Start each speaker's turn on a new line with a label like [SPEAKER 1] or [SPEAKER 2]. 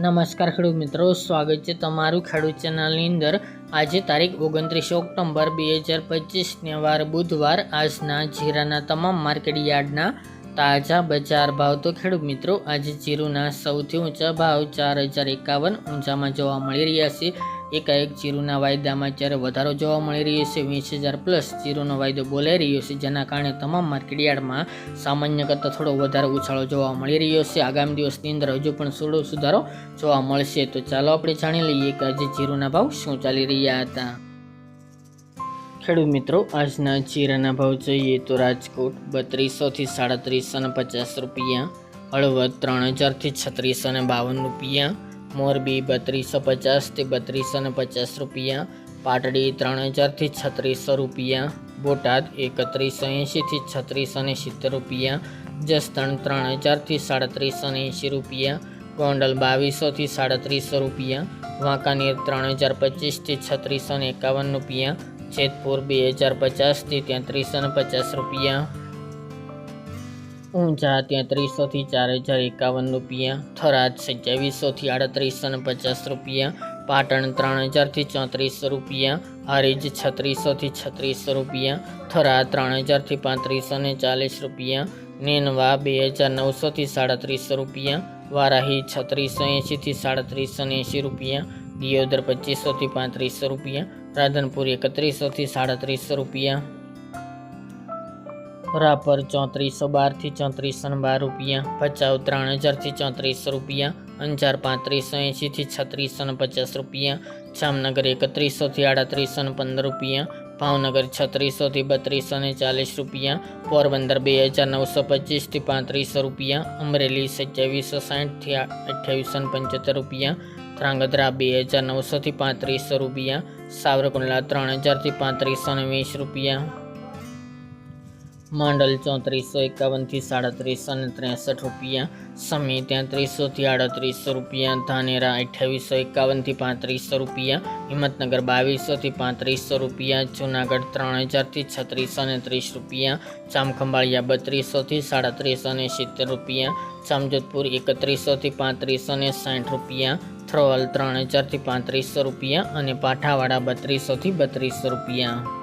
[SPEAKER 1] નમસ્કાર ખેડૂત મિત્રો, સ્વાગત છે તમારું ખેડૂત ચેનલની અંદર. આજે તારીખ ઓગણત્રીસ ઓક્ટોબર બે હજાર પચીસને વાર બુધવાર. આજના જીરાના તમામ માર્કેટ યાર્ડના તાજા બજાર ભાવ. તો ખેડૂત મિત્રો, આજે જીરુના સૌથી ઊંચા ભાવ ચાર હજાર એકાવન ઊંચામાં જોવા મળી રહ્યા છે. એકાએક જીરુના વાયદામાં જ્યારે વધારો જોવા મળી રહ્યો છે, વીસ હજાર પ્લસ જીરુનો વાયદો બોલાઈ રહ્યો છે, જેના કારણે તમામ માર્કેટ સામાન્ય કરતાં થોડો વધારે ઉછાળો જોવા મળી રહ્યો છે. આગામી દિવસની અંદર હજુ પણ થોડો સુધારો જોવા મળશે. તો ચાલો આપણે જાણી લઈએ કે આજે જીરુના ભાવ શું ચાલી રહ્યા હતા. ખેડૂત મિત્રો, આજના જીરાના ભાવ જોઈએ તો રાજકોટ બત્રીસોથી સાડત્રીસો પચાસ રૂપિયા, હળવદ ત્રણ હજારથી છત્રીસો બાવન રૂપિયા મોરબી બત્રીસો પચાસથી બત્રીસો ને પચાસ રૂપિયા, પાટડી ત્રણ હજારથી છત્રીસો રૂપિયા, બોટાદ એકત્રીસો એંશીથી છત્રીસો ને સિત્તેર રૂપિયા, જસદણ ત્રણ હજારથી સાડત્રીસો ને એંશી રૂપિયા, ગોંડલ બાવીસોથી સાડત્રીસો રૂપિયા, વાંકાનેર ત્રણ હજાર પચીસથી છત્રીસો ને એકાવન રૂપિયા, જેતપુર બે હજાર પચાસથી તેત્રીસો ને પચાસ રૂપિયા ઊંઝા તેત્રીસોથી ચાર હજાર એકાવન રૂપિયા, થરાદ સત્યાવીસોથી આડત્રીસો ને પચાસ રૂપિયા, પાટણ ત્રણ હજારથી ચોત્રીસો રૂપિયા, હારીજ છત્રીસોથી છત્રીસો રૂપિયા થરા ત્રણ હજારથી પાંત્રીસો ને ચાલીસ રૂપિયા, નેનવા બે હજાર નવસોથી સાડત્રીસો રૂપિયા, વારાહી છત્રીસો એંશીથી સાડત્રીસો ને એંશી રૂપિયા, દિયોદર પચીસોથી પાંત્રીસો રૂપિયા, રાધનપુર એકત્રીસોથી સાડત્રીસો રૂપિયા. રાપર ચોત્રીસો બારથી ચોત્રીસો બાર રૂપિયા ભચાઉ ત્રણ હજારથી ચોત્રીસો રૂપિયા, અંજાર પાંત્રીસો એંશીથી છત્રીસો ને પચાસ રૂપિયા, જામનગર એકત્રીસોથી આડત્રીસો ને પંદર રૂપિયા, ભાવનગર છત્રીસોથી બત્રીસો ને ચાલીસ રૂપિયા, પોરબંદર બે હજાર નવસો પચીસથી પાંત્રીસો રૂપિયા, અમરેલી સત્યાવીસો સાઠથી અઠ્યાવીસો ને પંચોતેર રૂપિયા, ધ્રાંગધ્રા બે હજાર નવસોથી પાંત્રીસો રૂપિયા, સાવરકુંડલા ત્રણ હજારથી પાંત્રીસો ને વીસ રૂપિયા. માંડલ ચોત્રીસો એકાવનથી સાડત્રીસ અને ત્રેસઠ રૂપિયા. સમી તેત્રીસોથી આડત્રીસો રૂપિયા. ધાનેરા અઠ્યાવીસો એકાવનથી પાંત્રીસો રૂપિયા. હિંમતનગર બાવીસોથી પાંત્રીસો રૂપિયા. જૂનાગઢ ત્રણ હજારથી છત્રીસો ને ત્રીસ રૂપિયા. જામખંભાળિયા બત્રીસોથી સાડત્રીસો ને સિત્તેર રૂપિયા. જામજોધપુર એકત્રીસોથી પાંત્રીસો ને સાઠ રૂપિયા. થ્રોલ ત્રણ હજારથી પાંત્રીસો રૂપિયા અને પાઠાવાડા બત્રીસોથી બત્રીસો રૂપિયા.